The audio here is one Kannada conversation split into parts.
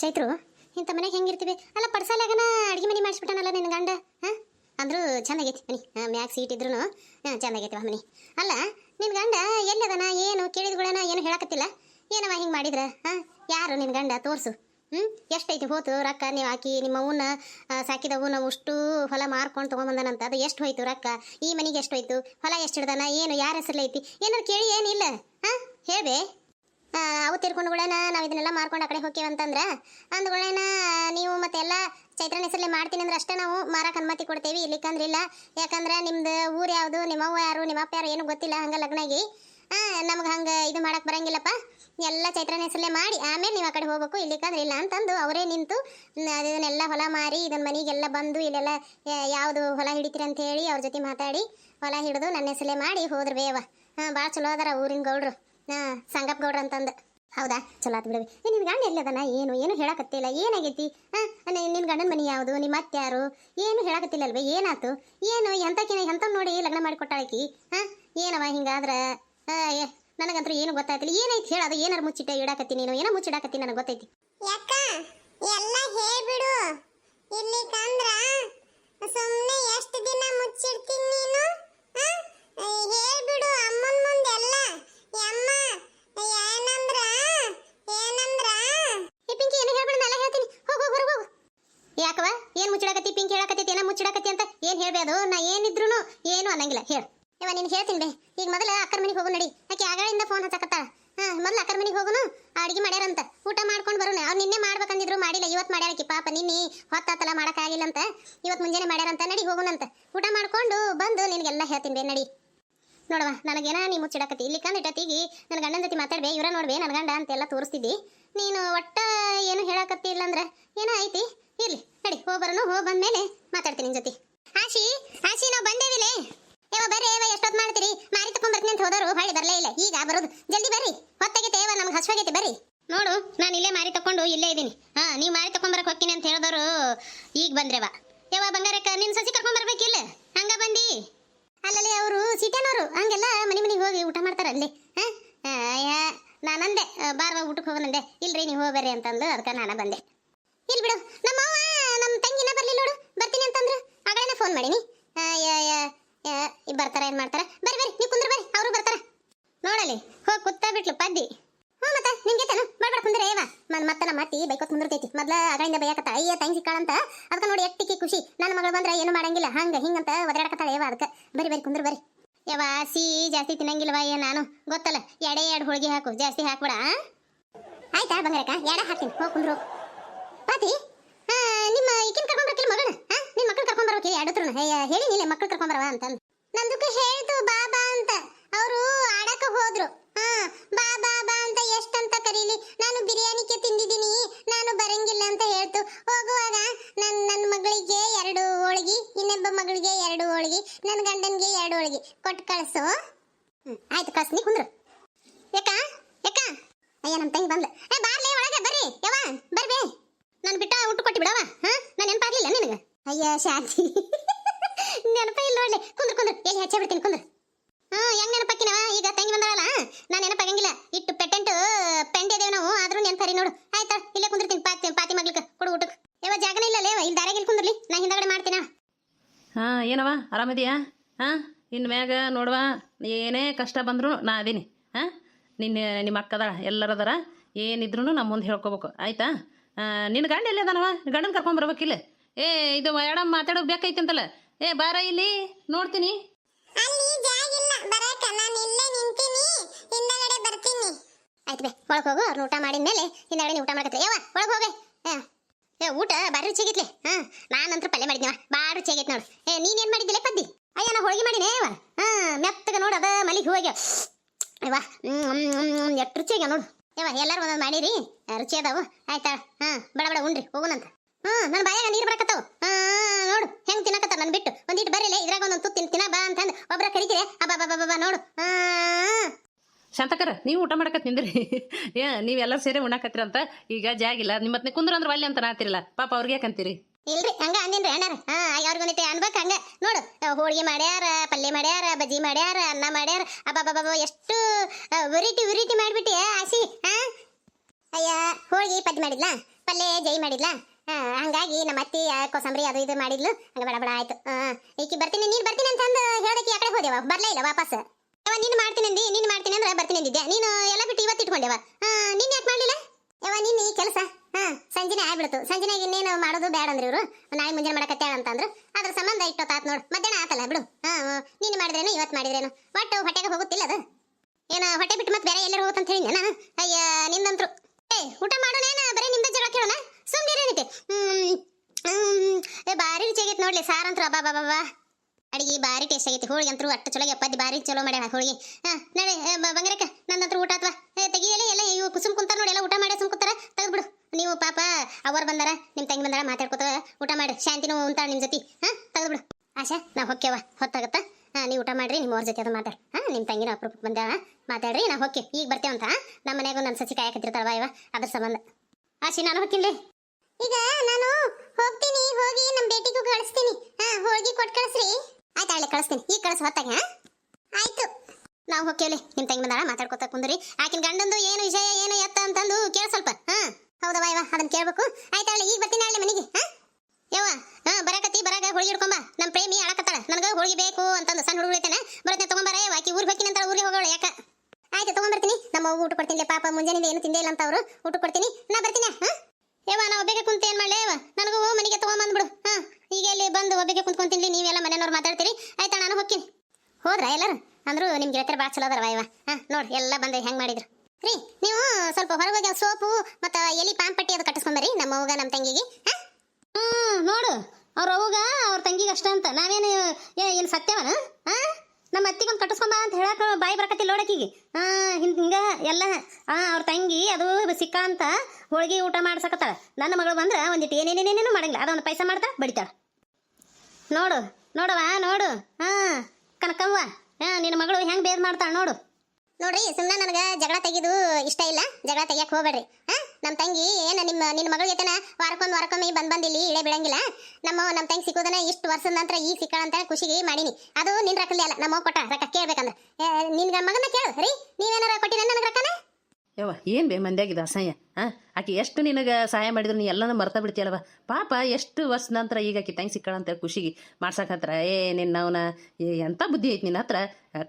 ಚೈತ್ರು, ಇಂಥ ಮನೆಗೆ ಹೆಂಗಿರ್ತೀವಿ? ಅಲ್ಲ ಪಡ್ಸಾಲಾಗನ ಅಡುಗೆ ಮನೆ ಮಾಡಿಸ್ಬಿಟ್ಟಾನಲ್ಲ ನಿನ್ನ ಗಂಡ? ಹಾಂ? ಅಂದರೂ ಚೆನ್ನಾಗೈತಿ ಮನಿ. ಮ್ಯಾಗ ಸೀಟ್ ಇದ್ರು ಹಾಂ ಚೆನ್ನಾಗೈತಿ ವಾ ಮನಿ. ಅಲ್ಲ ನಿನ್ನ ಗಂಡ ಎಲ್ಲದನ, ಏನು ಕೇಳಿದ್ಗಳೇನ, ಏನು ಹೇಳಕತ್ತಿಲ್ಲ? ಏನವ ಹಿಂಗೆ ಮಾಡಿದ್ರ? ಹಾಂ? ಯಾರು ನಿನ್ನ ಗಂಡ? ತೋರ್ಸು. ಹ್ಞೂ ಎಷ್ಟೈತಿ ಹೋತು ರೊಕ್ಕ ನೀವು ಹಾಕಿ, ನಿಮ್ಮ ಅವನ್ನ ಸಾಕಿದ ನಾವು ಅಷ್ಟು ಹೊಲ ಮಾರ್ಕೊಂಡು ತೊಗೊಂಬಂದನಂತ? ಅದು ಎಷ್ಟು ಹೋಯ್ತು ರೊಕ್ಕ? ಈ ಮನೆಗೆ ಎಷ್ಟು ಹೋಯ್ತು? ಹೊಲ ಎಷ್ಟು ಹಿಡ್ದಾನ? ಏನು, ಯಾರ ಹೆಸರಲ್ಲೈತಿ ಏನಾರು ಕೇಳಿ ಏನಿಲ್ಲ? ಹಾಂ? ಹೇಳ್ಬೇ. ಅವು ಕೂಡ ನಾವು ಇದನ್ನೆಲ್ಲ ಮಾರ್ಕೊಂಡು ಆ ಕಡೆ ಹೋಗ್ತೀವಿ ಅಂತಂದ್ರೆ? ನೀವು ಮತ್ತೆಲ್ಲ ಚೈತ್ರನ ಹೆಸರಲ್ಲಿ ಮಾಡ್ತೀನಿ ಅಂದ್ರೆ ಅಷ್ಟೇ ನಾವು ಮಾರಕ್ಕೆ ಅನುಮತಿ ಕೊಡ್ತೇವೆ ಇಲ್ಲಿ ಇಲ್ಲ. ಯಾಕಂದ್ರೆ ನಿಮ್ದು ಊರು ಯಾವುದು ನಿಮ್ಮವ್ವ ಯಾರು, ನಿಮ್ಮ ಅಪ್ಪ ಯಾರು ಏನು ಗೊತ್ತಿಲ್ಲ ಹಂಗೆ ಲಗ್ನಾಗಿ. ನಮ್ಗೆ ಹಂಗೆ ಇದು ಮಾಡಕ್ಕೆ ಬರಂಗಿಲ್ಲಪ್ಪ. ಎಲ್ಲ ಚೈತ್ರನ ಹೆಸರಲ್ಲೇ ಮಾಡಿ ಆಮೇಲೆ ನೀವು ಆ ಕಡೆ ಹೋಗ್ಬೇಕು, ಇಲ್ಲಿಕಂದ್ರೆ ಇಲ್ಲ ಅಂತಂದು ಅವರೇ ನಿಂತು ಅದನ್ನೆಲ್ಲ ಹೊಲ ಮಾರಿ ಇದನ್ನ ಮನೆಗೆಲ್ಲ ಬಂದು ಇಲ್ಲೆಲ್ಲ ಯಾವುದು ಹೊಲ ಹಿಡಿತೀರಿ ಅಂತ ಹೇಳಿ ಅವ್ರ ಜೊತೆ ಮಾತಾಡಿ, ಹೊಲ ಹಿಡಿದು ನನ್ನ ಹೆಸರಲ್ಲೇ ಮಾಡಿ ಹೋದ್ರು ಬೇವ. ಹಾಂ ಭಾಳ ಚಲೋ ಅದಾರ ಊರಿನ ಗೌಡ್ರು. ಹಾಂ ಸಂಗಪ್ಪ ಗೌಡ್ರ ಅಂತಂದ. ಹೌದಾ? ಚಲೋ ಆತು ಬಿಡವಿ ಏ ನಿನ್ನ ಗಂಡ ಎಲ್ಲದನ ಏನು? ಏನು ಹೇಳಕತ್ತಿಲ್ಲ? ಏನಾಗೈತಿ? ಹಾಂ ನಿನ್ನ ಗಂಡನ ಮನೆ ಯಾವುದು? ನಿಮ್ಮ ಅತ್ತೆ ಯಾರು? ಏನು ಹೇಳಕತ್ತಿಲ್ಲ ಅಲ್ವೇ ಏನಾತು? ಏನು? ಎಂತಕಿನ ಎಂತ ನೋಡಿ ಲಗ್ನ ಮಾಡಿ ಕೊಟ್ಟಾಳಕಿ? ಹಾಂ ಏನವ ಹಿಂಗಾದ್ರ? ಏ, ನನಗಂತೂ ಏನು ಗೊತ್ತಾಯ್ತಿಲ್ಲ ಏನೈತಿ ಹೇಳ ಅದು ಏನಾರು ಮುಚ್ಚಿಟ್ಟ ಇಡಾಕತ್ತಿ ನೀನು? ಏನೋ ಮುಚ್ಚಿಡಾಕತ್ತಿ ನನಗೆ ಗೊತ್ತೈತಿ. ಯಾಕ? ಎಲ್ಲ ಹೇಳ್ಬಿಡು. ಇಲ್ಲಿ ಕಂದ್ರ ಸುಮ್ಮನೆ ಎಷ್ಟು ದಿನ ಮುಚ್ಚಿಡ್ತೀನಿ ನೀನು ಆ? ಹೇಳ್ಬಿಡು ಅಮ್ಮನ ಮುಂದೆಲ್ಲ ಯಮ್ಮ ಏನಂದ್ರ ಏನಂದ್ರ ಏ ಪಿಂಕಿ ಏನು ಹೇಳ್ಬೇಡ ನಾನು ಹೇಳ್ತೀನಿ ಹೋಗು ಹೋಗು ಹೊರಗೆ ಹೋಗು ಯಾಕವ ಏನು ಮುಚ್ಚಿಡಕತ್ತಿ ಪಿಂಕಿ ಹೇಳಕತ್ತೈತಿ ಏನೋ ಮುಚ್ಚಿಡಕತ್ತಿ ಅಂತ ಏನು ಹೇಳ್ಬೇದು ನಾ ಏನಿದ್ರು ಏನು ಅನ್ನಂಗಿಲ್ಲ ಹೇಳು ಇವ ನೀನು ಹೇಳ್ತೀನಿ ಬೇ ಈಗ ಮೊದಲ ಅಕ್ಕರ ಮನೆಗೆ ಹೋಗು ನಡಿ ಆಕೆ ಆಗಳಿಂದ ಫೋನ್ ಹಚ್ಚಕತ್ತಾಳ ಹಾಂ ಮೊದಲು ಅಕ್ಕರ ಮನೆಗೆ ಹೋಗುನು ಅಡಿಗೆ ಮಾಡ್ಯಾರಂತ ಊಟ ಮಾಡ್ಕೊಂಡು ಬರೋಣ. ಅವ್ರು ನಿನ್ನೆ ಮಾಡ್ಬೇಕಂದಿದ್ರು, ಮಾಡಿಲ್ಲ. ಇವತ್ತು ಮಾಡ್ಯಾರಕ್ಕೆ ಪಾಪ ನಿನ್ನೆ ಹೊತ್ತಾತಲ್ಲ ಮಾಡೋಕ್ಕಾಗಿಲ್ಲ ಅಂತ ಇವತ್ತು ಮುಂಜಾನೆ ಮಾಡ್ಯಾರಂತ, ನಡಿ ಹೋಗುನಂತ. ಊಟ ಮಾಡ್ಕೊಂಡು ಬಂದು ನಿನಗೆಲ್ಲ ಹೇಳ್ತೀನಿ ಬೇ, ನಡಿ. ನೋಡವ ನನಗೇನ ನೀ ಮುಚ್ಚಿಡಕತ್ತಿ? ಇಲ್ಲಿ ಕಂದ ಇಟ್ಟತಿಗಿ ನನ್ನ ಗಂಡನ ಜೊತೆ ಮಾತಾಡ್ಬೇ, ಇವರ ನೋಡ್ಬೇ ನನ್ನ ಗಂಡ ಅಂತೆಲ್ಲ ತೋರಿಸ್ತಿದ್ದಿ. ನೀನು ಒಟ್ಟ ಏನು ಹೇಳಕತ್ತಿ ಇಲ್ಲ ಅಂದ್ರೆ ಏನೋ ಐತಿ? ಇರ್ಲಿ, ನಡಿ, ಹೋಗ್ಬರೋನು, ಹೋಗಿ ಬಂದ್ಮೇಲೆ ಮಾತಾಡ್ತೀನಿ ನಿನ್ ಜೊತೆ. ಆಶಿ ಆಶಿ, ನಾವು ಬಂದೇವಿಲೆ? ಯಾವ ಬರ್ರಿ ಏವ ಎಷ್ಟೊತ್ತು ಮಾಡ್ತೀರಿ? ಮಾರಿ ತಕೊಂಡ್ ಬರ್ತೀನಿ ಅಂತ ಹೋದವರು ಹೊಳ್ಳಿ ಬರಲೇ ಇಲ್ಲ. ಈಗ ಬರೋದು. ಜಲ್ದಿ ಬರ್ರಿ. ಹೊತ್ತಾಗೈತೆ ಏವ ನಮ್ಗೆ ಹಸುವಾಗೈತೆ, ಬರ್ರಿ. ನೋಡು, ನಾನು ಇಲ್ಲೇ ಮಾರಿ ತಕೊಂಡು ಇಲ್ಲೇ ಇದ್ದೀನಿ. ಹಾ, ನೀವು ಮಾರಿ ತಕೊಂಬರಕ್ ಹೋಗ್ತೀನಿ ಅಂತ ಹೇಳಿದವರು ಈಗ ಬಂದ್ರೆವ. ಯಾವ ಬಂಗಾರಕ್ಕ, ನಿನ್ ಸಸಿ ಕರ್ಕೊಂಡ್ ಬರ್ಬೇಕಿಲ್ಲ ಹಂಗ ಬಂದಿ? ಅಲ್ಲಲ್ಲಿ ಅವರು ಸಿಟಿಯನವರು, ಹಂಗೆಲ್ಲ ಮನೆ ಮನೆಗೆ ಹೋಗಿ ಊಟ ಮಾಡ್ತಾರ ಅಲ್ಲಿ. ನಾನಂದೆ ಬಾರ ಊಟಕ್ಕೆ ಹೋಗೋನಂದೆ ಇಲ್ರಿ, ನೀವು ಹೋಗ್ಬೇರಿ ಅಂತಂದು ಅದಕ್ಕೆ ನಾನು ಬಂದೆ. ಇಲ್ಲಿ ಬಿಡು ನಮ್ಮ ಅವ್ವ ನಮ್ಮ ತಂಗಿನ ಬರ್ಲಿಲ್ಲ ನೋಡು. ಬರ್ತೀನಿ ಅಂತಂದ್ರು. ಆಗಲೇ ಫೋನ್ ಮಾಡೀನಿ. ಬರ್ತಾರ, ಏನ್ ಮಾಡ್ತಾರ? ಬರ್ರಿ ಬರ್ರಿ, ನೀವು ಕುಂದ್ರ ಬರ್ರಿ, ಅವರು ಬರ್ತಾರ. ನೋಡಲಿ ಹೋಗಿ ಕುತ್ತಾ ಬಿಟ್ಲು ಪದ್ದಿ. ಹ್ಞೂ ಮತ್ತೆ ನಿಂಗೆ ತಾನು ಬಡಬಡ ಕುಂದ್ರೆ, ಏವ. ಮನ್ ಮತ್ತೆ ನಮ್ಮ ಅತ್ತಿ ಬೈಕೋತ್ ಕುಂದಿರ್ತೈತಿ. ಮೊದ್ಲ ಅಗಳಿಂದ ಬೈಯಕತ್ತ? ಅಯ್ಯ, ತಂಗಿ ಸಿಕ್ಕಾಳಂತ. ಅದಕ್ಕೆ ನೋಡಿ ಎಟ್ಟಿಗೆ ಖುಷಿ. ನನ್ನ ಮಗಳು ಬಂದ್ರೆ ಏನು ಮಾಡಂಗಿಲ್ಲ. ಹಂಗ ಹಿಂಗಂತ ಒದರಾಡಕತ್ತಾಳ ಏವ ಅದಕ್ಕೆ. ಬರಿ ಬರಿ ಕುಂದ್ರ ಬರಿ ಯವಾ ಸಿ, ಜಾಸ್ತಿ ತಿನ್ನಂಗಿಲ್ವ ಏ ನಾನು? ಗೊತ್ತಲ್ಲ. ಎಡೆ ಎರಡು ಹೋಳಿಗೆ ಹಾಕು. ಜಾಸ್ತಿ ಹಾಕ್ಬೇಡ? ಆಯ್ತಾ, ಬಂಗಾರಕ್ಕ? ಎಡ ಹಾಕ್ತೀನಿ. ಹೋಗಿ ಕುಂದ್ರು. ಪಾತಿ ನಿಮ್ಮ ಈಕಿನ ಕರ್ಕೊಂಡ್ ಬರ್ಕಿಲ್ಲ ಮಗಳನ್ನ? ಹಾ ನಿನ್ ಮಕ್ಕಳು ಕರ್ಕೊಂಡ್ ಬರ್ಬೇಕು ಎರಡು ಹೇಳಿ ನೀಲೆ ಮಕ್ಕಳು ಕರ್ಕೊಂಡ್ ಬರವ ಅಂತ ನಂದಕ್ಕೆ ಹೇಳ್ತು ಬಾ ಬಾ ಅಂತ. ಅವರು ಆಡಕ ಹೋದ್ರು. ಹಾ ಬಾ ಬಾ ಬಾ ಕರೀಲಿ ನಾನು ಬಿರಿಯಾನಿಗೆ ತಿಂದಿದ್ದೀನಿ, ನಾನು ಬರಂಗಿಲ್ಲ ಅಂತ ಹೇಳ್ತು. ಹೋಗುವಾಗ ನನ್ನ ನನ್ನ ಮಗಳಿಗೆ ಎರಡು ಹೋಳಿಗೆ, ಇನ್ನೊಬ್ಬ ಮಗಳಿಗೆ ಎರಡು ಹೋಳಿಗೆ ನನ್ನ ಗಂಡನಿಗೆ ಎರಡು ಹೋಳಿಗೆ. ಕೊಟ್ಟು ಕಳಿಸು. ಆಯ್ತು ಕಳ್ಸ್ನಿ ಕುಂದ್ರು. ಯಾಕ ಯಾಕ? ಅಯ್ಯ ನಮ್ಮ ತಂಗಿ ಬಂದ್ಲ. ಏ, ಬಾರ್ಲೇ, ಒಳಗೆ ಬರ್ರಿ, ಯವ್ವ, ಬರ್ಬೇ. ನಾನು ಬಿಟ್ಟ ಊಟ ಕೊಟ್ಟು ಬಿಡವ ನಾನು ನೆನಪಾಗ್ಲಿಲ್ಲ ನಿನಗೆ. ಅಯ್ಯ, ಶಾಂತಿ. ನೆನಪ ಇಲ್ಲ ನೋಡ್ಲಿ. ಕುಂದ್ರ ಕುಂದ್ರ. ಎಲ್ಲಿ ಹಚ್ಚ ಬಿಡ್ತೀನಿ, ಕುಂದ್ರು. ಹಾ ಹೆಂಗ್ ನೆನಪಾಕಿನವ ಈಗ ತಂಗಿ ಬಂದಾಳಲ್ಲ ನಾನು ನೆನಪಾಗಂಗಿಲ್ಲ. ಇಟ್ಟು ಪೆಟೆಂಟ್ ಪೆಂಡ್ ಇದೇವ್ ನಾವು ಆದ್ರೂ ನೆನಪರಿ ನೋಡು ಆಯ್ತಾ ಇಲ್ಲೇ ಕುಂದಿರ್ತೀನಿ ಪಾತಿ ಪಾತಿ ಮಗ್ಲಿಕ್ಕೆ ಕೊಡು ಊಟಕ್ಕೆ ಯಾವ ಜಾಗನೇ ಇಲ್ಲ ಲೇವ ಇಲ್ಲಿ ದಾರಾಗ ಇಲ್ಲಿ ಕುಂದ್ರಲಿ ನಾ ಹಿಂದಗಡೆ ಮಾಡ್ತೀನ ಹಾಂ ಏನವ ಆರಾಮಿದೆಯಾ? ಹಾಂ ಇನ್ನು ಮ್ಯಾಗ ನೋಡುವ, ಏನೇ ಕಷ್ಟ ಬಂದರೂ ನಾ ಅದೀನಿ. ಹಾಂ, ನಿನ್ನ, ನಿಮ್ಮ ಅಕ್ಕದಾಳ ಎಲ್ಲರದಾರ ಏನಿದ್ರು ನಮ್ಮ ಮುಂದೆ ಹೇಳ್ಕೊಬೇಕು. ಆಯ್ತಾ? ನಿನ್ನ ಗಂಡ ಎಲ್ಲಿ ಅದಾನವ ಗಂಡನ ಕರ್ಕೊಂಬರ್ಬೇಕಿಲ್ಲ ಏ, ಇದು ಮೇಡಮ್ ಮಾತಾಡೋಕೆ ಬೇಕೈತಿ ಅಂತಲ್ಲ ಏ, ಬಾರ ಇಲ್ಲಿ, ನೋಡ್ತೀನಿ. ಆಯ್ತು ಬೇ, ಒಳಗೆ ಹೋಗು. ಅವ್ರನ್ನ ಊಟ ಮಾಡಿದ್ಮೇಲೆ ಹಿಂದಗಡೆ ನೀ ಊಟ ಮಾಡಕತ್ರಿ ಯಾವ ಒಳಗೆ ಹೋಗೆ ಏ, ಊಟ ಬಾರಿ ರುಚಿಯಾಗಿತ್ಲೆ ಹಾ ನಾನಂತೂ ಪಲ್ಯ ಮಾಡಿದ್ನವ ಬಾರಿ ರುಚಿಯಾಗೈತೆ ನೋಡು. ಏ ನೀನೇನ್ ಮಾಡಿದ್ದಿಲ್ಲ ಪದ್ದಿ? ಅಯ್ಯ ನಾ ಹೋಳಿಗೆ ಮಾಡಿನೇ ಅವ ಹಾ ಮೆತ್ತಗ ನೋಡು ಅದ ಮಲಿಗೆ ಹೋಗ್ಯ ಅಯ್ವ ಎಷ್ಟು ರುಚಿಯಾಗ ನೋಡು. ಯವ್ವ ಎಲ್ಲರೂ ಒಂದೊಂದು ಮಾಡಿರಿ. ರುಚಿ ಅದಾವು. ಆಯ್ತಾ? ಹಾ ಬಡ ಬಡ ಉಣ್ರಿ ಹೋಗುನಂತ ಹಾ ನನ್ನ ಬಾಯಾಗ ನೀರು ಬರಕತ್ತಾವ. ಹಾ ನೋಡು ಹೆಂಗ್ ತಿನ್ನಕತ್ತಾರ ನನ್ ಬಿಟ್ಟು. ಒಂದಿಟ್ಟು ಬರೀಲೆ ಇದ್ರಾಗ ಒಂದೊಂದು ತುತ್ತು ತಿನ್ನ ಬಾ ಅಂತಂದು ಒಬ್ರ ಕರಿತೀರಿ ಅಬ್ಬಾ ಬಾ ಬಾ ನೋಡು. ಹಾ ಶಾಂತಕರ, ನೀವು ಊಟ ಮಾಡಕತ್ ನಿಂದ್ರಿ. ಏ, ನೀವೆಲ್ಲರೂ ಸೇರಿ ಉಣ್ಣಾಕತ್ತೀರ ಅಂತ ಈಗ ಜಾಗಿಲ್ಲ. ನಿಮ್ಮ ಮತ್ತೆ ಕುಂದ್ರ ಅಂದ್ರೆ ಒಲ್ಲೆ ಅಂತ ನಾತಿರಲ್ಲ ಪಾಪ ಅವ್ರಿಗೆ ಯಾಕಂತೀರಿ ಇಲ್ರಿ, ಹಂಗ ಅಂದಿನ್ರಿ ಅಣ್ಣಾರ. ಹಾ ಅವ್ರಿಗೊಂದಿಟ್ಟು ಅನ್ಬೇಕು ಹಂಗ. ನೋಡು ಹೋಳಿಗೆ ಮಾಡ್ಯಾರ, ಪಲ್ಯ ಮಾಡ್ಯಾರ, ಬಜ್ಜಿ ಮಾಡ್ಯಾರ, ಅನ್ನ ಮಾಡ್ಯಾರ. ಅಬ್ಬಬ್ಬಬ್ಬ ಎಷ್ಟು ವೆರೈಟಿ ವೆರೈಟಿ ಮಾಡ್ಬಿಟ್ಟಿ ಆಸಿ ಹಾ? ಅಯ್ಯ, ಹೋಳಿಗೆ ಪದ್ಯ ಮಾಡಿದ್ಲಾ? ಪಲ್ಯ, ಜೈ ಮಾಡಿದ್ಲ? ಹಂಗಾಗಿ ನಮ್ಮ ಅತ್ತಿ ಕೊಸಂಬರಿ ಅದು ಇದು ಮಾಡಿದ್ಲು. ಹಂಗ ಬಡ ಬಡ ಆಯ್ತು. ಈಕಿ ಬರ್ತೀನಿ, ನೀನ್ ಬರ್ತೀನಿ ಅಂತ ಅಂದು ಹೇಳದಕ್ಕೆ ಆ ಕಡೆ ಹೋದೆವ? ಇಲ್ಲ ವಾಪಸ್? ಯವ್ವ ನೀನು ಮಾಡ್ತೀನಿ ಅಂದಿ, ನೀನು ಮಾಡ್ತೀನಿ ಅಂದ್ರೆ ಬರ್ತೀನಿ ಅಂದಿದ್ದೆ ನೀನು ಎಲ್ಲ ಬಿಟ್ಟು ಇವತ್ತು ಇಟ್ಕೊಂಡೆವ ನೀನ್ ಯಾಕೆ ಮಾಡಲಿಲ್ಲ? ಯವ್ವ ನಿನ್ನ ಈ ಕೆಲಸ. ಹಾ, ಸಂಜೆನೆ ಆಗ್ಬಿಡ್ತು. ಸಂಜೆನೆ ಇನ್ನೇನು ಮಾಡೋದು ಬೇಡ ಅಂದ್ರೆ ಇವರು. ನಾಳೆ ಮುಂಜಾನೆ ಮಾಡಕತ್ತಾಳ ಅಂತಂದ್ರು ಅದ್ರ. ಸಂಬಂಧ ಇಟ್ಟೊತ್ತಾತ್ ನೋಡು. ಮಧ್ಯಾಹ್ನ ಆತಲ್ಲ ಬಿಡು. ಹಾ ನೀನು ಮಾಡಿದ್ರೇನು, ಇವತ್ತು ಮಾಡಿದ್ರೇನು? ಒಟ್ಟು ಹೊಟ್ಟೆಗೆ ಹೋಗುತ್ತಿಲ್ಲ ಅದು. ಏನ ಹೊಟ್ಟೆ ಬಿಟ್ಟು ಮತ್ತೆ ಬೇರೆ ಎಲ್ಲರೂ ಹೋಗುತ್ತಂತ ಹೇಳಿದ್ದೆ ನಾನು? ಅಯ್ಯ, ನಿಂದಂತ್ರು. ಏ, ಊಟ ಮಾಡೋಣ ಬರೀ ನಿಂದ ಜಗಳ ಕೇಳೋಣ? ಸುಮ್ಮನೆ ಏನೈತೆ? ಹ್ಮ್ ಹ್ಮ್ ಏ, ಭಾರಿ ರುಚಿ ಆಗೈತೆ ನೋಡ್ಲಿ. ಸಾರಂತ್ರು. ಅಬ್ಬಾ ಬಾಬಾ ಅಡಿಗೆ ಭಾರಿ ಟೇಸ್ಟ್ ಆಗೈತಿ. ಹೋಳಿಗೆ ಅಂತೂ ಅಟ್ಟು ಚಲೋ ಎಪ್ಪದ್ದು ಭಾರಿ ಚಲೋ ಮಾಡ್ಯಾಳ ಹೋಳಿಗೆ. ಹಾ ನಡೆ ಬಂಗಾರಕ್ಕ ನಂದಂತ್ರ ಊಟ ಅಥವಾ ತೆಗಿಯಲ್ಲ ಎಲ್ಲ ಇವು ಕುಸುಮ್ ಕುಂತಾರ ನೋಡಿ, ಎಲ್ಲ ಊಟ ಮಾಡಿ ಸುಮ್ ಕುಂತಾರ? ತೆಗೆದ್ಬಿಡು. ನೀವು ಪಾಪ ಅವ್ರು ಬಂದಾರ ನಿಮ್ಮ ತಂಗಿ ಬಂದಾರ, ಮಾತಾಡ್ಕೊತ ಊಟ ಮಾಡಿ. ಶಾಂತಿನೂ ಉಂತಾಳ ನಿಮ್ಮ ಜೊತೆ. ಹಾ, ತೆಗೆದ್ಬಿಡು. ಆಶಾ ನಾ ಹೊಕ್ಕೇವ ಹೊತ್ತಾಗತ್ತ? ಹಾ, ನೀವು ಊಟ ಮಾಡ್ರಿ, ನಿಮ್ಮ ಅವ್ರ ಜೊತೆ ಅದು ಮಾತಾಡಿ. ಹಾ ನಿಮ್ಮ ತಂಗಿನ ಅಪ್ರೂಪಕ್ಕೆ ಬಂದಾಳ. ಮಾತಾಡ್ರಿ ನಾ ಹೊಕ್ಕೆ ಈಗ ಬರ್ತೇವಂತ ನಮ್ಮ ಮನ್ಯಾಗ ನನ್ನ ಸಸಿ ಕಾಯಕತ್ತಿರ್ತಾಳವ ಇವ. ಅದ್ರ ಸಂಬಂಧ. ಆಶಿ, ನಾನು ಹೊಕ್ಕಿನ್ಲಿ ಈಗ ನಾನು ಹೋಗ್ತೀನಿ, ಹೋಗಿ ನಮ್ಮ ಬೇಟಿಗೂ ಕಳಿಸ್ತೀನಿ. ಹಾ ಹೋಗಿ ಕೊಟ್ಟು ಕಳಿಸ್ರಿ. ಆಯ್ತು ಅಳ್ಳಿ ಕಳಿಸ್ತೀನಿ. ಈಗ ಕಳಿಸ್ ಹೊತ್ತಾಗ ಆಯ್ತು. ನಾವು ಹೋಗ್ತೇವಲ್ಲಿ ನಿಮ್ಮ ತಂಗಿ ಬಂದಾಳ, ಮಾತಾಡ್ಕೊತ ಕುಂದ್ರಿ. ಆಕಿನ ಗಂಡಂದು ಏನು ವಿಷಯ, ಏನು ಎತ್ತ ಅಂತಂದು ಕೇಳ ಸ್ವಲ್ಪ, ಹಾ? ಹೌದವ ಇವ ಅದನ್ನ ಕೇಳ್ಬೇಕು. ಆಯ್ತಾಳೆ ಈಗ ಬರ್ತೀನಿ ಅಳ್ಳಿ ಮನೆಗೆ, ಹಾ? ಯವ್ವ, ಹಾ, ಬರಕತ್ತಿ ಬರಾಗ ಹೋಳಿಗೆ ಹಿಡ್ಕೊಂಬ ನಮ್ಮ ಪ್ರೇಮಿ ಅಳಕತ್ತಾಳ. ನನಗೆ ಹೋಳಿಗೆ ಬೇಕು ಅಂತಂದು ಸಣ್ಣ ಹುಡುಗ ಐತೇನೆ? ಬರತ್ತೆ ತಗೊಂಬಾರ ಆಕಿ ಊರಿಗೆ ಹೋಗ್ತೀನಿ ಅಂತ ಊರಿಗೆ ಹೋಗೋಳ ಯಾಕ? ಆಯ್ತು, ತಗೊಂಬರ್ತೀನಿ. ನಮ್ಮ ಊಟ ಕೊಡ್ತೀನಿ ಪಾಪ ಮುಂಜಾನೆ ಏನು ತಿಂದೇ ಇಲ್ಲ ಅಂತ ಅವರು. ಊಟ ಕೊಡ್ತೀನಿ. ನಾ ಬರ್ತೀನಿ, ಹಾ? ಯವ್ವ, ನಾ ಒಬ್ಬಗೆ ಕುಂತ ಏನ್ ಮಾಡ್ಲೆ? ಏವ ನನಗೂ ಮನೆಗೆ ತಗೊಂಬಂದ್ಬಿಡು ಹಾ, ಈಗ ಇಲ್ಲಿ ಬಂದು ಒಬ್ಬಗೆ ಕುಂತ್ಕೊಂತೀನಿ, ನೀವೆಲ್ಲ ಮನೆಯವ್ರು ಮಾತಾಡ್ತೀರಿ. ಆಯ್ತಾ, ನಾನು ಹೋಗ್ತೀನಿ. ಹೋದ್ರ ಎಲ್ಲರೂ? ಅಂದ್ರು ನಿಮ್ ಗೆಳತಿಯರು ಭಾಳ ಚಲೋ ಅದಾರವ ಇವ ಹಾ, ನೋಡಿ, ಎಲ್ಲ ಬಂದು ಹೆಂಗ್ ಮಾಡಿದ್ರು. ರೀ, ನೀವು ಸ್ವಲ್ಪ ಹೊರಗೆ ಹೋಗಿ ಸೋಪು ಮತ್ತ ಎಲಿ ಪಾಂಪಟ್ಟಿ ಅದು ಕಟ್ಟಿಸ್ಕೊಂಬರಿ ನಮ್ಮ ಅವ್ಗ, ನಮ್ಮ ತಂಗಿಗೆ. ಹಾ? ಹ್ಮ್, ನೋಡು, ಅವ್ರ ಅವ್ಗ, ಅವ್ರ ತಂಗಿಗೆ ಅಷ್ಟ ಅಂತ. ನಾವೇನು ಏನು ಸತ್ಯವನ? ಹಾ? ನಮ್ಮ ಅತ್ತಿಗೊಂದು ಕಟ್ಟಿಸ್ಕೊಂಬ ಅಂತ ಹೇಳಕ್ಕೆ ಬಾಯಿ ಬರಕತ್ತಿಲ್ಲ ನೋಡಕಿಗೆ ಹಾ ಹಿಂಗ ಎಲ್ಲ ಅವ್ರ ತಂಗಿ ಅದು ಸಿಕ್ಕ ಅಂತ ಹೋಳಿಗೆ ಊಟ ಮಾಡ್ಸಕತ್ತಾಳ. ನನ್ನ ಮಗಳು ಬಂದ್ರೆ ಒಂದಿಟ್ಟು ಏನೇನೇನೇನೇನು ಮಾಡಂಗಿಲ್ಲ. ಅದೊಂದು ಪೈಸೆ ಮಾಡ್ತಾ ಬಡಿತಾಳ. ನೋಡು ನೋಡವಾ ನೋಡು. ಹಾ, ಕನಕವ್ವ. ಹಾ, ನಿನ್ನ ಮಗಳು ಹೆಂಗೆ ಬೇದ್ ಮಾಡ್ತಾಳೆ ನೋಡು. ನೋಡ್ರಿ ಸುಮ್ಮನೆ ನನಗೆ ಜಗಳ ತೆಗಿದು ಇಷ್ಟ ಇಲ್ಲ ಜಗಳ ತೆಗಿಯಕ್ ಹೋಗ್ಬೇಡ್ರಿ. ಹಾ ನಮ್ಮ ತಂಗಿ ಏನು ನಿಮ್ಮ ನಿನ್ನ ಮಗಳ ಜೊತೆನ ವಾರಕ್ಕೊಂದು ವಾರಕ್ಕೊಮ್ಮೆ ಬಂದ್ ಬಂದಿಲ್ಲಿ ಇಳೆ ಬಿಡಂಗಿಲ್ಲ. ನಮ್ಮ ನಮ್ಮ ತಂಗಿ ಸಿಕ್ಕೋದನ್ನ ಇಷ್ಟು ವರ್ಷದ ನಂತರ ಈಗ ಸಿಕ್ಕಳ ಅಂತ ಖುಷಿಗೆ ಮಾಡೀನಿ. ಅದು ನಿನ್ ರೊಕ್ಕಲಿ ಅಲ್ಲ ನಮ್ಮ ಕೊಟ್ಟ ರೊಕ್ಕ ಕೇಳ್ಬೇಕಂದ್ರೆ. ಏ, ನಿನ್ ಮಗನ ಕೇಳು ರೀ ನೀವೇನಾರ ಕೊಟ್ಟಿರ ನನಗೆ ರೊಕ್ಕನ? ಯವ್ವ ಏನು ಬೇ ಅಸಹ್ಯ? ಹಾಂ? ಆಕೆ ಎಷ್ಟು ನಿನಗೆ ಸಹಾಯ ಮಾಡಿದ್ರು ನೀ ಎಲ್ಲನೂ ಮರ್ತ ಬಿಡ್ತೀಯಲ್ವ ಪಾಪ ಎಷ್ಟು ವರ್ಷ ನಂತರ ಈಗ ಆಕೆ ತಂಗಿ ಸಿಕ್ಕಳಂತ ಖುಷಿಗೆ ಮಾಡ್ಸಕತ್ರ ಏ, ನಿನ್ನ ಅವನ ಎಂಥ ಬುದ್ಧಿ ಐತಿ ನಿನ್ನ ಹತ್ರ?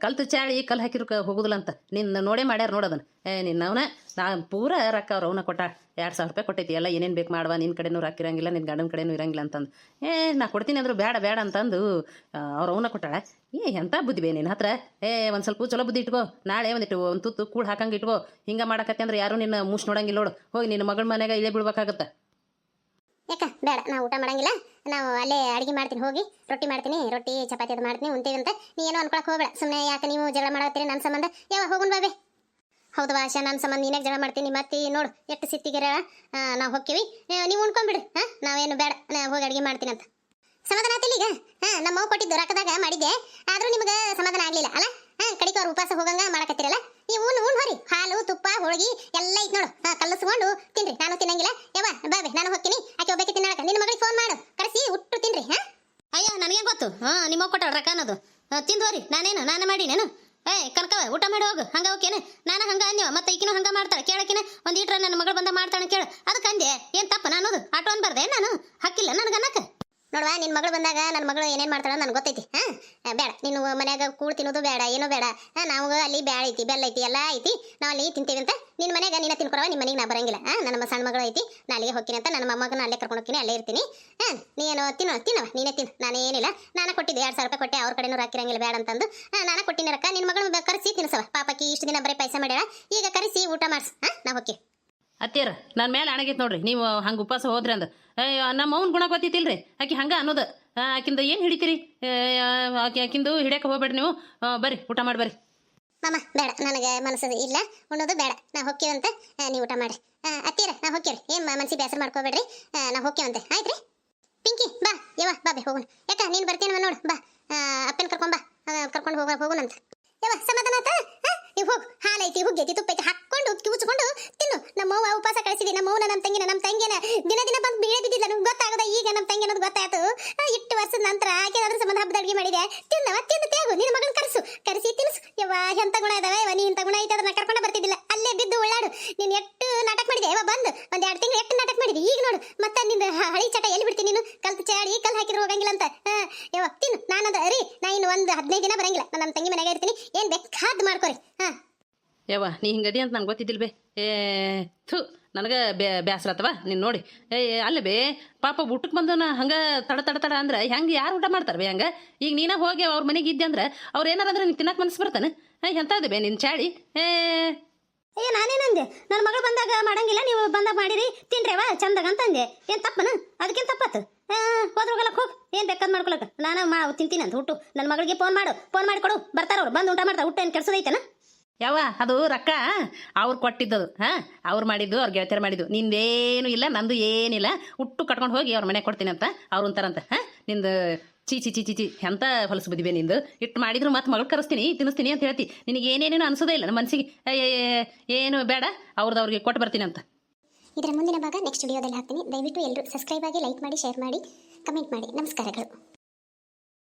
ಕಲ್ತು ಚಾಳಿ, ಕಲ್ಲು ಹಾಕಿರೋಕೆ ಹೋಗುದಿಲ್ಲ ಅಂತ ನಿನ್ನ ನೋಡೇ ಮಾಡ್ಯಾರ ನೋಡೋದನ್ನ ಏ, ನಿನ್ನ ಅವನ, ನಾ ಪೂರ ರೊಕ್ಕ ಅವ್ರು ಅವನ ಕೊಟ್ಟ. ಎರಡು ಸಾವಿರ ರೂಪಾಯಿ ಕೊಟ್ಟೈತಿ, ಎಲ್ಲ ಏನೇನು ಬೇಕು ಮಾಡುವ. ನಿನ್ನ ಕಡೆನೂ ರೊಕ್ಕ ಇರಂಗಿಲ್ಲ ನಿನ್ನ ಗಂಡನ ಕಡೆನೂ ಇರಂಗಿಲ್ಲ ಅಂತಂದು. ಏ, ನಾ ಕೊಡ್ತೀನಿ ಅಂದ್ರು ಬೇಡ ಬೇಡ ಅಂತಂದು ಅವ್ರು ಅವನ ಕೊಟ್ಟಾಳ. ಏ ಎಂಥ ಬುದ್ಧಿ ಬೇ ನಿನ್ನ ಹತ್ರ? ಏ, ಒಂದು ಸ್ವಲ್ಪ ಚಲೋ ಬುದ್ಧಿ ಇಟ್ಕೋ. ನಾಳೆ ಒಂದಿಟ್ಟು ಒಂದು ತುತ್ತು ಕೂಳು ಹಾಕಂಗೆ ಇಟ್ಕೋ. ಹಿಂಗೆ ಮಾಡಕತ್ತೆ ಅಂದ್ರೆ ಯಾರು ನಿನ್ನ ಮೂಸ್ ನೋಡಂಗಿಲ್ಲ ನೋಡು. ಹೋಗಿ ನಿನ್ನ ಮಗಳ ಮನೆಗೆ ಇಲ್ಲೇ ಬಿಡ್ಬೇಕಾಗತ್ತೆ. ಯಾಕ? ಬೇಡ, ನಾವು ಊಟ ಮಾಡಂಗಿಲ್ಲ. ನಾವು ಅಲ್ಲೇ ಅಡಿಗೆ ಮಾಡ್ತೀನಿ, ಹೋಗಿ ರೊಟ್ಟಿ ಮಾಡ್ತೀನಿ, ರೊಟ್ಟಿ, ಚಪಾತಿ ಅದು ಮಾಡ್ತೀನಿ ಉಂತೀವಿ ಅಂತ. ನೀ ಏನೋ ಅನ್ಕೊಳಕ್ ಹೋಗ್ಬೇಡ. ಸುಮ್ಮನೆ ಯಾಕೆ ನೀವು ಜಗಳ ಮಾಡತ್ತೀರಿ ನನ್ನ ಸಂಬಂಧ? ಯಾವ ಹೋಗುನ್ ಬಾಬೆ ಹೌದು ಭಾಷಾ ನನ್ನ ಸಂಬಂಧ ನೀನೇ ಜಗಳ ಮಾಡ್ತೀನಿ. ಮತ್ತೆ ನೋಡು, ಎಷ್ಟು ಸಿತ್ತಿಗೆರ ನಾವು ಹೋಗ್ತೀವಿ. ನೀವು ಉಣ್ಕೊಂಬಿಡು ಹಾಂ ನಾವೇನು ಬೇಡ ಹೋಗಿ ಅಡುಗೆ ಮಾಡ್ತೀನಿ ಅಂತ. ಸಮಾಧಾನ ಆತಿಲ್ಲ ಈಗ? ಹಾಂ ನಮ್ಮ ಅವ್ವ ಕೊಟ್ಟಿದ್ದು ರೊಕ್ಕದಾಗ ಮಾಡಿದ್ದೆ. ಆದರೂ ನಿಮಗೆ ಸಮಾಧಾನ ಆಗಲಿಲ್ಲ, ಅಲ್ಲ? ಹಾಂ ಕಡಿಕ ಅವ್ರು ಉಪವಾಸ ಹೋಗಂಗ ಮಾಡಕತ್ತಿರಲ್ಲ? ನೀವು ಉಣ್ ಉಣ್, ಹೊರಿ. ಹಾಲು, ತುಪ್ಪ, ಹೋಳಿಗೆ, ಎಲ್ಲ ಐತೆ ನೋಡು. ಹಾಂ ಕಲಸ್ಕೊಂಡು ತಿನ್ರಿ. ನಾನು ತಿನ್ನಂಗಿಲ್ಲ. ಯವ್ವ ಬಾಬೆ ನಾನು ಹೋಗ್ತೀನಿ. ಆಕೆ ಒಬ್ಬಕ್ಕೆ ತಿನ್ನಾಕ ನಿನ್ನ ಮಗಳಿಗೆ ಫೋನ್ ಮಾಡು. ಕರೆಸಿ ಉಟ್ಟು ತಿನ್ರಿ, ಹಾ? ಅಯ್ಯ ನನಗೆ ಗೊತ್ತು? ಹಾ, ನಿಮ್ಮ ಕೊಟ್ಟಾಳ ರೊಕ್ಕ ಅನ್ನೋದು. ತಿಂದು ಹೋರಿ. ನಾನೇನು? ನಾನು ಮಾಡಿನೇನು ಏ ಕನಕವ ಊಟ ಮಾಡಿ, ಹೋಗು. ಹಂಗ ಓಕೆನೆ ನಾನು ಹಂಗ ಅನ್ಯವ ಮತ್ತೆ ಈಕಿನೂ ಹಂಗ ಮಾಡ್ತಾಳೆ. ಕೇಳಕಿನ? ಒಂದು ಈಟ್ರ ನನ್ನ ಮಗಳು ಬಂದ ಮಾಡ್ತಾಳೆ ಕೇಳು. ಅದಕ್ಕೆ ಅಂದೆ ಏನ್ ತಪ್ಪ? ನಾನು ಅದು ಆಟೋ ಅನ್ಬಾರ್ದೆ? ನಾನು? ಹಾಕಿಲ್ಲ ನನಗೆ ಅನ್ನಕ್ಕೆ ನೋಡುವ ನಿನ್ನ ಮಗಳು ಬಂದಾಗ ನನ್ನ ಮಗಳು ಏನೇನು ಮಾಡ್ತಾಳೆ ನನಗೆ ಗೊತ್ತೈತಿ. ಹಾಂ? ಬೇಡ. ನೀನು ಮನ್ಯಾಗ ಕೂಳು ತಿನ್ನೋದು ಬೇಡ, ಏನೋ ಬೇಡ. ನಾವು ಅಲ್ಲಿ ಬ್ಯಾಳ ಐತಿ, ಬೆಲ್ಲ ಐತಿ, ಎಲ್ಲ ಐತಿ. ನಾವು ಅಲ್ಲಿ ತಿಂತೀವಿ ಅಂತ ನಿನ್ನ ಮನೆಗೆ ನೀನು ತಿನ್ಕೊಡವ ನಿಮ್ಮ ಮನೆಗೆ ನಾ ಬರಂಗಿಲ್ಲ. ಹಾಂ, ನನ್ನ ಸಣ್ಣ ಮಗಳು ಐತಿ, ನಾ ಅಲ್ಲಿಗೆ ಹೋಗ್ತೀನಿ ಅಂತ ನನ್ನ ಮೊಮ್ಮಗನ ಅಲ್ಲೇ ಕರ್ಕೊಂಡು ಹೋಗ್ತೀನಿ, ಅಲ್ಲೇ ಇರ್ತೀನಿ. ಹಾಂ ನೀನು ತಿನ್ನೋ, ತಿನ್ನವ, ನೀನೇ ತಿನ್ನು ನಾನೇನಿಲ್ಲ ನಾನು ಕೊಟ್ಟಿದ್ದೆ, ಎರಡು ಸಾವಿರ ರೂಪಾಯಿ ಕೊಟ್ಟೆ, ಅವ್ರ ಕಡೆನೂ ಹಾಕಿರಂಗಿಲ್ಲ, ಬೇಡ ಅಂತಂದು. ಹಾಂ, ನಾನು ಕೊಟ್ಟಿನಿ ನಿನ್ನ ಮಗಳು ಕರೆಸಿ ತಿನ್ಸವ. ಪಾಪಕ್ಕೆ ಇಷ್ಟು ದಿನ ಬರೀ ಪೈಸೆ ಮಾಡ್ಯಾಳ, ಈಗ ಕರೆಸಿ ಊಟ ಮಾಡಿಸ್. ಹಾಂ ನಾ ಹೋಗ್ತೀವಿ. ಅತ್ತೀರ ನನ್ನ ಮೇಲೆ ಅಣಗಿತ್ತು ನೋಡ್ರಿ ನೀವು ಹಂಗೆ ಉಪವಾಸ ಹೋದ್ರಿ ಅಂದ್ರೆ ನಮ್ಮ ಅವ್ನ ಗುಣ ಗೊತ್ತಿತ್ತಿಲ್ರಿ ಆಕಿ ಹಂಗೆ ಅನ್ನೋದು. ಆಕಿಂದ ಏನು ಹಿಡಿತೀರಿ? ಆಕೆ ಆಕಿ ಆಕಿಂದು ಹಿಡಿಯಕ್ಕೆ ಹೋಗ್ಬೇಡ್ರಿ ನೀವು. ಬರ್ರಿ ಊಟ ಮಾಡಿ ಬರ್ರಿ. ಮಾಮ ಬೇಡ ನನಗೆ ಮನಸ್ಸು ಇಲ್ಲ ಉಣ್ಣೋದು ಬೇಡ. ನಾ ಹೋಗ್ತೀವಂತೆ ಆ, ನೀವು ಊಟ ಮಾಡಿ ಅತ್ತೀರ ನಾ ಹೋಗ್ತೀರಿ ಏನು ಮನ್ಸಿ ಬೇಸರ ಮಾಡ್ಕೋಬೇಡ್ರಿ? ನಾ ಆಯ್ತು ಆಯ್ತ್ರಿ? ಪಿಂಕಿ ಬಾ ಯವ್ವ ಬಾ ಬೇ ಹೋಗೋಣ. ಯಾಕ ನೀನು ಬರ್ತೀನವ ನೋಡು ಬಾ. ಅಪ್ಪನ ಕರ್ಕೊಂಡ್ ಬಾ. ಕರ್ಕೊಂಡು ಹೋಗ ಹೋಗೋಣಂತ. ಯವ್ವ ಸಮಾಧಾನ ಆತ ನೀವು ಹೋಗು ಹಾಲೈತಿ ಐತಿ ತುಪ್ಪೈತಿ ಹಾಕ್ಕೊಂಡು ಕಿವುಚ್ಕೊಂಡು ತಿನ್ನು ಅವ್ವ ಉಪವಾಸ ಕಳಿಸಿದ್ವಿ. ನಮ್ಮ ಮೌನ ನಮ್ಮ ತಂಗಿನ ನಮ್ಮ ತಂಗಿನ. ದಿನ ದಿನ ಬಂದು ಬೀಳೆ ಬಿದ್ದಿಲ್ಲ ನಮ್ಗೆ ಗೊತ್ತಾಗದ ಈಗ ನಮ್ಮ ತಂಗಿ ಅನ್ನೋದು ಗೊತ್ತಾಯ್ತು. ಎಷ್ಟು ವರ್ಷದ ನಂತರ ಆಕೆ ಅದ್ರ ಸಂಬಂಧ ಹಬ್ಬದ ಅಡುಗೆ ಮಾಡಿದೆ. ತಿನ್ನವ ತಿಂದು ತೇಗು. ನಿನ್ನ ಮಗನ ಕರೆಸು. ಕರೆಸಿ ತಿನ್ಸು. ಯವ್ವ, ಎಂತ ಗುಣ ಇದಾವೆ? ಇವ ನೀ ಇಂಥ ಗುಣ ಐತೆ, ಅದನ್ನ ಕರ್ಕೊಂಡು ಬರ್ತಿದ್ದಿಲ್ಲ. ಅಲ್ಲೇ ಬಿದ್ದು ಉಳ್ಳಾಡು. ನೀನು ಎಷ್ಟು ನಾಟಕ ಮಾಡಿದೆ. ಯವ್ವ, ಬಂದು. ಒಂದ್ ಎರಡು ತಿಂಗಳು ಎಷ್ಟು ನಾಟಕ ಮಾಡಿದೆ. ಈಗ ನೋಡು. ಮತ್ತೆ ನಿನ್ನ ಹಳಿ ಚಟ ಎಲ್ಲಿ ಬಿಡ್ತೀನಿ ನೀನು? ಕಲ್ತು ಚಾಡಿ ಕಲ್ ಹಾಕಿದ್ರು ಹೋಗಂಗಿಲ್ಲ ಅಂತ. ಯವ್ವ, ತಿನ್ನು. ಅದ ರೀ, ನಾ ಇನ್ನು ಒಂದು ಹದಿನೈದು ದಿನ ಬರಂಗಿಲ್ಲ. ನಾನು ನಮ್ಮ ತಂಗಿ ಮನೆಗೆ ಇರ್ತೀನಿ. ಏನು ಬೇಕಾದ್ ಮಾಡ್ಕೊರಿ. ಹಾ. ಯವ್ವ, ನೀ ಹಿಂಗದಿ ಅಂತ ನಂಗೆ ಗೊತ್ತಿದ್ದಿಲ್ಲ ಬೇ. ಏ, ಥು, ನನಗೆ ಬ್ಯಾ ಬೇಸರ ನೀನು ನೋಡಿ. ಏ ಅಲ್ಲ ಬೇ, ಪಾಪ ಊಟಕ್ಕೆ ಬಂದವನ ಹಂಗೆ ತಡ ತಡ ತಡ ಅಂದ್ರೆ ಹೆಂಗೆ ಯಾರು ಊಟ ಮಾಡ್ತಾರೆ ಬೇ ಹಂಗೆ? ಈಗ ನೀನೇ ಹೋಗಿ ಅವ್ರ ಮನೆಗೆ ಇದ್ದೆ ಅಂದ್ರೆ ಅವ್ರು ಏನಾರ ಅಂದ್ರೆ ನೀನು ತಿನ್ನಕ್ಕೆ ಮನಸ್ಸು ಬರ್ತಾನೆ? ಏ ಎಂತ ಇದೆ ಬೇ ನಿನ್ನ ಚಾಳಿ? ಏ. ಏ ನಾನೇನಂದೆ ನನ್ನ ಮಗಳು ಬಂದಾಗ ಮಾಡಂಗಿಲ್ಲ, ನೀವು ಬಂದಾಗ ಮಾಡಿರಿ. ತಿನ್ರೇವಾ ಚಂದಾಗ ಅಂತಂದೆ ಏನು ತಪ್ಪನ? ಅದಕ್ಕೇನು ತಪ್ಪತ್ತು ಹೋದ್ರೋಗಲಕ್ಕೆ ಹೋಗಿ. ಏನು ಬೇಕಾದ್ ಮಾಡ್ಕೊಳಕ್ಕೆ ನಾನು ಮಾ ತಿಂತೀನಿ ಅಂತ ಊಟ ನನ್ನ ಮಗಳಿಗೆ ಫೋನ್ ಮಾಡು. ಫೋನ್ ಮಾಡಿ ಕೊಡು. ಬರ್ತಾರ ಅವ್ರು. ಬಂದು ಊಟ ಮಾಡ್ತಾರೆ. ಊಟ ಏನು ಕೆಡ್ಸೋದೈತನ ಯಾವ ಅದು ರೊಕ್ಕ? ಅವ್ರು ಕೊಟ್ಟಿದ್ದದು, ಹಾಂ? ಅವ್ರು ಮಾಡಿದ್ದು, ಅವ್ರ ಗೆಳತಿಯರು ಮಾಡಿದ್ದು. ನಿಂದೇನು ಇಲ್ಲ, ನಂದು ಏನಿಲ್ಲ. ಹುಟ್ಟು ಕಟ್ಕೊಂಡು ಹೋಗಿ ಅವ್ರ ಮನೆ ಕೊಡ್ತೀನಿ ಅಂತ ಅವ್ರು ಅಂತಾರಂತ ಹಾಂ? ನಿಂದು ಚೀ ಚಿ ಚಿ ಚಿ ಚಿ ಎಂತ ಹೊಲಸು ಬುದ್ಧಿಬೇ ನಿಂದು? ಇಟ್ಟು ಮಾಡಿದ್ರು ಮತ್ತೆ ಮಗಳು ಕರೆಸ್ತೀನಿ, ತಿನ್ನಿಸ್ತೀನಿ ಅಂತ ಹೇಳ್ತಿ. ನಿನಗೆ ಏನೇನೇನು ಅನ್ಸೋದೇ ಇಲ್ಲ. ನಮ್ಮ ಮನಸ್ಸಿಗೆ ಏನು ಬೇಡ ಅವ್ರದ್ದು ಅವ್ರಿಗೆ ಕೊಟ್ಟು ಬರ್ತೀನಿ ಅಂತ. ಇದರ ಮುಂದಿನ ಭಾಗ ನೆಕ್ಸ್ಟ್ ವಿಡಿಯೋದಲ್ಲಿ ಹಾಕ್ತೀನಿ. ದಯವಿಟ್ಟು ಎಲ್ಲರೂ ಸಬ್ಸ್ಕ್ರೈಬ್ ಆಗಿ ಲೈಕ್ ಮಾಡಿ ಶೇರ್ ಮಾಡಿ ಕಮೆಂಟ್ ಮಾಡಿ. ನಮಸ್ಕಾರಗಳು.